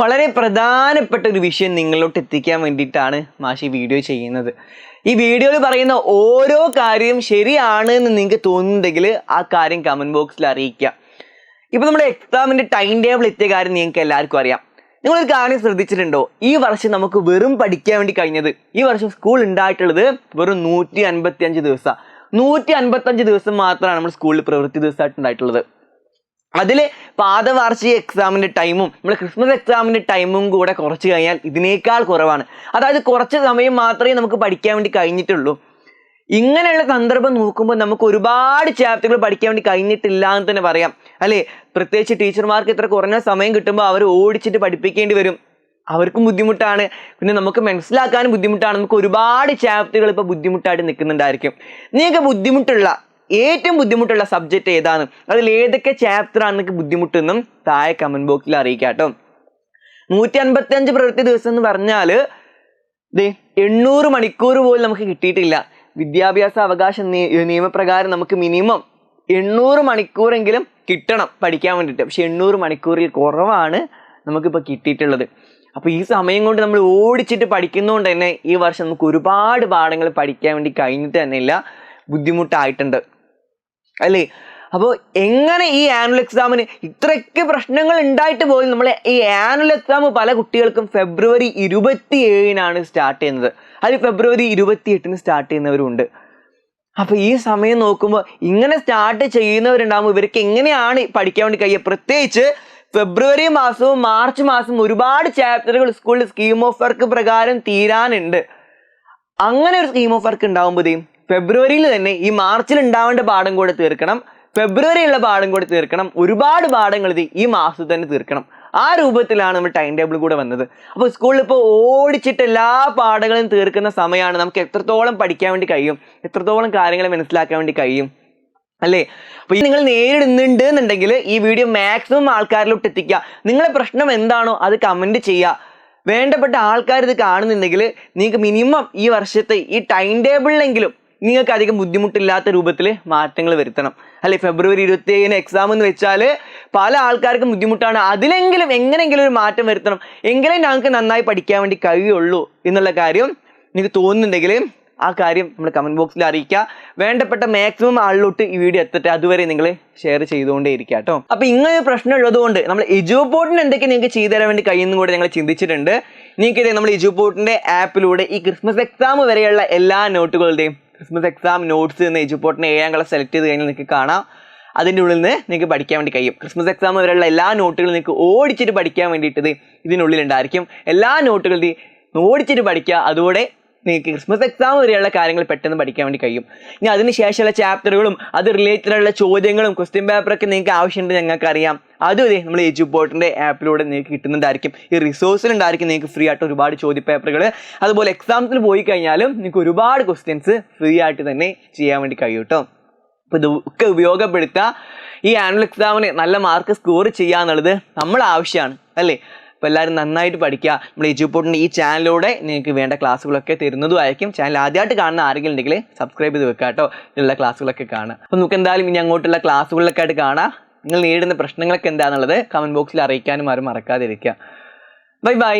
വളരെ പ്രധാനപ്പെട്ട ഒരു വിഷയം നിങ്ങളിലോട്ട് എത്തിക്കാൻ വേണ്ടിയിട്ടാണ് മാഷി വീഡിയോ ചെയ്യുന്നത്. ഈ വീഡിയോയിൽ പറയുന്ന ഓരോ കാര്യവും ശരിയാണ് എന്ന് നിങ്ങൾക്ക് തോന്നുന്നുണ്ടെങ്കിൽ ആ കാര്യം കമന്റ് ബോക്സിൽ അറിയിക്കുക. ഇപ്പൊ നമ്മുടെ എക്സാമിന്റെ ടൈം ടേബിൾ എത്തിയ കാര്യം നിങ്ങൾക്ക് എല്ലാവർക്കും അറിയാം. നിങ്ങളൊരു കാര്യം ശ്രദ്ധിച്ചിട്ടുണ്ടോ? ഈ വർഷം നമുക്ക് വെറും പഠിക്കാൻ വേണ്ടി കഴിഞ്ഞത് ഈ വർഷം സ്കൂൾ ഉണ്ടായിട്ടുള്ളത് വെറും നൂറ്റി അൻപത്തി അഞ്ച് ദിവസമാണ് നൂറ്റി അൻപത്തഞ്ച് ദിവസം മാത്രമാണ് നമ്മൾ സ്കൂളിൽ പ്രവൃത്തി ദിവസമായിട്ട് ഉണ്ടായിട്ടുള്ളത്. അതിൽ പാദവാർഷിക എക്സാമിന്റെ ടൈമും നമ്മൾ ക്രിസ്മസ് എക്സാമിന്റെ ടൈമും കൂടെ കുറച്ച് കഴിഞ്ഞാൽ ഇതിനേക്കാൾ കുറവാണ്. അതായത് കുറച്ച് സമയം മാത്രമേ നമുക്ക് പഠിക്കാൻ വേണ്ടി കഴിഞ്ഞിട്ടുള്ളൂ. ഇങ്ങനെയുള്ള സന്ദർഭം നോക്കുമ്പോൾ നമുക്ക് ഒരുപാട് ചാപ്റ്ററുകൾ പഠിക്കാൻ വേണ്ടി കഴിഞ്ഞിട്ടില്ല എന്ന് തന്നെ പറയാം. അല്ലേ? പ്രത്യേകിച്ച് ടീച്ചർമാർക്ക് ഇത്ര കുറഞ്ഞ സമയം കിട്ടുമ്പോൾ അവർ ഓടിച്ചിട്ട് പഠിപ്പിക്കേണ്ടി വരും. അവർക്കും ബുദ്ധിമുട്ടാണ്. പിന്നെ നമുക്ക് മനസ്സിലാക്കാനും ബുദ്ധിമുട്ടാണ്. നമുക്ക് ഒരുപാട് ചാപ്റ്ററുകൾ ഇപ്പോൾ ബുദ്ധിമുട്ടായിട്ട് നിൽക്കുന്നുണ്ടായിരിക്കും. നിങ്ങൾക്ക് ബുദ്ധിമുട്ടുള്ള ഏറ്റവും ബുദ്ധിമുട്ടുള്ള സബ്ജക്റ്റ് ഏതാണ്? അതിൽ ഏതൊക്കെ ചാപ്റ്റർ ആണ് നിങ്ങൾക്ക് ബുദ്ധിമുട്ടെന്നും താഴെ കമന്റ് ബോക്സിൽ അറിയിക്കാം കേട്ടോ. നൂറ്റി പ്രവൃത്തി ദിവസം എന്ന് പറഞ്ഞാൽ ദേ എണ്ണൂറ് മണിക്കൂർ പോലും നമുക്ക് കിട്ടിയിട്ടില്ല. വിദ്യാഭ്യാസ അവകാശ നിയ- നിയമപ്രകാരം നമുക്ക് മിനിമം എണ്ണൂറ് മണിക്കൂറെങ്കിലും കിട്ടണം പഠിക്കാൻ വേണ്ടിയിട്ട്. പക്ഷെ എണ്ണൂറ് മണിക്കൂറിൽ കുറവാണ് നമുക്കിപ്പോൾ കിട്ടിയിട്ടുള്ളത്. അപ്പോൾ ഈ സമയം കൊണ്ട് നമ്മൾ ഓടിച്ചിട്ട് പഠിക്കുന്നതുകൊണ്ട് തന്നെ ഈ വർഷം നമുക്ക് ഒരുപാട് പാഠങ്ങൾ പഠിക്കാൻ വേണ്ടി കഴിഞ്ഞിട്ട് തന്നെ ഇല്ല ബുദ്ധിമുട്ടായിട്ടുണ്ട്. അല്ലേ? അപ്പോൾ എങ്ങനെ ഈ ആനുവൽ എക്സാമിന് ഇത്രയ്ക്ക് പ്രശ്നങ്ങൾ ഉണ്ടായിട്ട് പോലും നമ്മൾ ഈ ആനുവൽ എക്സാം പല കുട്ടികൾക്കും ഫെബ്രുവരി ഇരുപത്തി ഏഴിനാണ് സ്റ്റാർട്ട് ചെയ്യുന്നത്. അതിൽ ഫെബ്രുവരി ഇരുപത്തി എട്ടിന് സ്റ്റാർട്ട് ചെയ്യുന്നവരുണ്ട്. അപ്പോൾ ഈ സമയം നോക്കുമ്പോൾ ഇങ്ങനെ സ്റ്റാർട്ട് ചെയ്യുന്നവരുണ്ടാകുമ്പോൾ ഇവർക്ക് എങ്ങനെയാണ് പഠിക്കാൻ വേണ്ടി കഴിയുക? പ്രത്യേകിച്ച് ഫെബ്രുവരി മാസവും മാർച്ച് മാസവും ഒരുപാട് ചാപ്റ്ററുകൾ സ്കൂളിൽ സ്കീം ഓഫ് വർക്ക് പ്രകാരം തീരാനുണ്ട്. അങ്ങനെ ഒരു സ്കീം ഓഫ് വർക്ക് ഉണ്ടാകുമ്പോഴത്തേയും ഫെബ്രുവരിയിൽ തന്നെ ഈ മാർച്ചിൽ ഉണ്ടാവേണ്ട പാഠം കൂടെ തീർക്കണം. ഫെബ്രുവരിയുള്ള പാഠം കൂടെ തീർക്കണം. ഒരുപാട് പാഠങ്ങൾ ഇത് ഈ മാസത്തിൽ തന്നെ തീർക്കണം. ആ രൂപത്തിലാണ് നമ്മൾ ടൈം ടേബിൾ കൂടെ വന്നത്. അപ്പോൾ സ്കൂളിൽ ഇപ്പോൾ ഓടിച്ചിട്ട് എല്ലാ പാഠങ്ങളും തീർക്കുന്ന സമയമാണ് നമുക്ക് എത്രത്തോളം പഠിക്കാൻ വേണ്ടി കഴിയും. എത്രത്തോളം കാര്യങ്ങൾ മനസ്സിലാക്കാൻ വേണ്ടി കഴിയും. അല്ലേ? അപ്പൊ ഇത് നിങ്ങൾ നേരിടുന്നുണ്ട് എന്നുണ്ടെങ്കിൽ ഈ വീഡിയോ മാക്സിമം ആൾക്കാരിലോട്ട് എത്തിക്കുക. നിങ്ങളെ പ്രശ്നം എന്താണോ അത് കമന്റ് ചെയ്യുക. വേണ്ടപ്പെട്ട ആൾക്കാർ ഇത് കാണുന്നുണ്ടെങ്കിൽ നിങ്ങൾക്ക് മിനിമം ഈ വർഷത്തെ ഈ ടൈം ടേബിളിലെങ്കിലും നിങ്ങൾക്ക് അധികം ബുദ്ധിമുട്ടില്ലാത്ത രൂപത്തിൽ മാറ്റങ്ങൾ വരുത്തണം. അല്ലെ ഫെബ്രുവരി ഇരുപത്തി ഏഴിന് എക്സാം എന്ന് വെച്ചാൽ പല ആൾക്കാർക്കും ബുദ്ധിമുട്ടാണ്. അതിലെങ്കിലും എങ്ങനെയെങ്കിലും ഒരു മാറ്റം വരുത്തണം. എങ്കിലേ ഞങ്ങൾക്ക് നന്നായി പഠിക്കാൻ വേണ്ടി കഴിയുള്ളൂ എന്നുള്ള കാര്യം നിങ്ങൾക്ക് തോന്നുന്നുണ്ടെങ്കിൽ ആ കാര്യം നമ്മൾ കമന്റ് ബോക്സിൽ അറിയിക്കുക വേണ്ടപ്പെട്ട മാക്സിമം ആളിലോട്ട് ഈ വീഡിയോ എത്തട്ടെ. അതുവരെ നിങ്ങൾ ഷെയർ ചെയ്തുകൊണ്ടേ ഇരിക്കുക കേട്ടോ അപ്പോൾ ഇങ്ങനെ ഒരു പ്രശ്നം ഉള്ളതുകൊണ്ട് നമ്മൾ എജുപോർട്ടിന് എന്തൊക്കെ നിങ്ങൾക്ക് ചെയ്തു തരാൻ വേണ്ടി കഴിയുന്നു കൂടെ ഞങ്ങൾ ചിന്തിച്ചിട്ടുണ്ട്. നിങ്ങൾക്ക് നമ്മൾ എജുപോർട്ടിന്റെ ആപ്പിലൂടെ ഈ ക്രിസ്മസ് എക്സാം വരെയുള്ള എല്ലാ നോട്ടുകളുടെയും ക്രിസ്മസ് എക്സാം നോട്ട്സ് എന്ന് എജുപോർട്ടിനെ ഏഴാം ക്ലാസ് സെലക്ട് ചെയ്ത് കഴിഞ്ഞാൽ നിങ്ങൾക്ക് കാണാം. അതിന്റെ ഉള്ളിൽ നിന്ന് നിങ്ങൾക്ക് പഠിക്കാൻ വേണ്ടി കഴിയും. ക്രിസ്മസ് എക്സാം വരെയുള്ള എല്ലാ നോട്ടുകളും നിങ്ങൾക്ക് ഓടിച്ചിട്ട് പഠിക്കാൻ വേണ്ടിയിട്ട് ഇതിനുള്ളിലുണ്ടായിരിക്കും എല്ലാ നോട്ടുകളും ഓടിച്ചിട്ട് പഠിക്കുക. അതുകൂടെ നിങ്ങൾക്ക് ക്രിസ്മസ് എക്സാം വരെയുള്ള കാര്യങ്ങൾ പെട്ടെന്ന് പഠിക്കാൻ വേണ്ടി കഴിയും. ഇനി അതിനുശേഷമുള്ള ചാപ്റ്ററുകളും അത് റിലേറ്റഡ് ഉള്ള ചോദ്യങ്ങളും ക്വസ്റ്റ്യൻ പേപ്പറൊക്കെ നിങ്ങൾക്ക് ആവശ്യമുണ്ട് ഞങ്ങൾക്ക് അറിയാം അതും ഇതേ നമ്മൾ എജു ബോർഡിന്റെ ആപ്പിലൂടെ നിങ്ങൾക്ക് കിട്ടുന്നുണ്ടായിരിക്കും ഈ റിസോഴ്സിലുണ്ടായിരിക്കും നിങ്ങൾക്ക് ഫ്രീ ആയിട്ട് ഒരുപാട് ചോദ്യ പേപ്പറുകൾ അതുപോലെ എക്സാംസിൽ പോയി കഴിഞ്ഞാലും നിങ്ങൾക്ക് ഒരുപാട് ക്വസ്റ്റ്യൻസ് ഫ്രീ ആയിട്ട് തന്നെ ചെയ്യാൻ വേണ്ടി കഴിയും കേട്ടോ അപ്പോൾ ഇതൊക്കെ ഉപയോഗപ്പെടുത്തുക ഈ ആനുവൽ എക്സാമിന് നല്ല മാർക്ക് സ്കോർ ചെയ്യുക എന്നുള്ളത് നമ്മൾ ആവശ്യമാണ് അല്ലേ? അപ്പോൾ എല്ലാവരും നന്നായിട്ട് പഠിക്കുക. നമ്മുടെ എജുപോർട്ടിന്റെ ഈ ചാനലിലൂടെ നിങ്ങൾക്ക് വേണ്ട ക്ലാസ്സുകളൊക്കെ തരുന്നതുമായിരിക്കും ചാനൽ ആദ്യമായിട്ട് കാണുന്ന ആരെങ്കിലും ഉണ്ടെങ്കിൽ സബ്സ്ക്രൈബ് ചെയ്ത് വെക്കുക കേട്ടോ. ഇതിലുള്ള ക്ലാസ്സുകളൊക്കെ കാണുക. അപ്പോൾ നമുക്ക് എന്തായാലും ഇനി അങ്ങോട്ടുള്ള ക്ലാസ്സുകളിലൊക്കെ ആയിട്ട് കാണാം. നിങ്ങൾ നേരിടുന്ന പ്രശ്നങ്ങളൊക്കെ എന്താണെന്നുള്ളത് കമന്റ് ബോക്സിൽ അറിയിക്കാനും ആരും മറക്കാതിരിക്കുക. Bye bye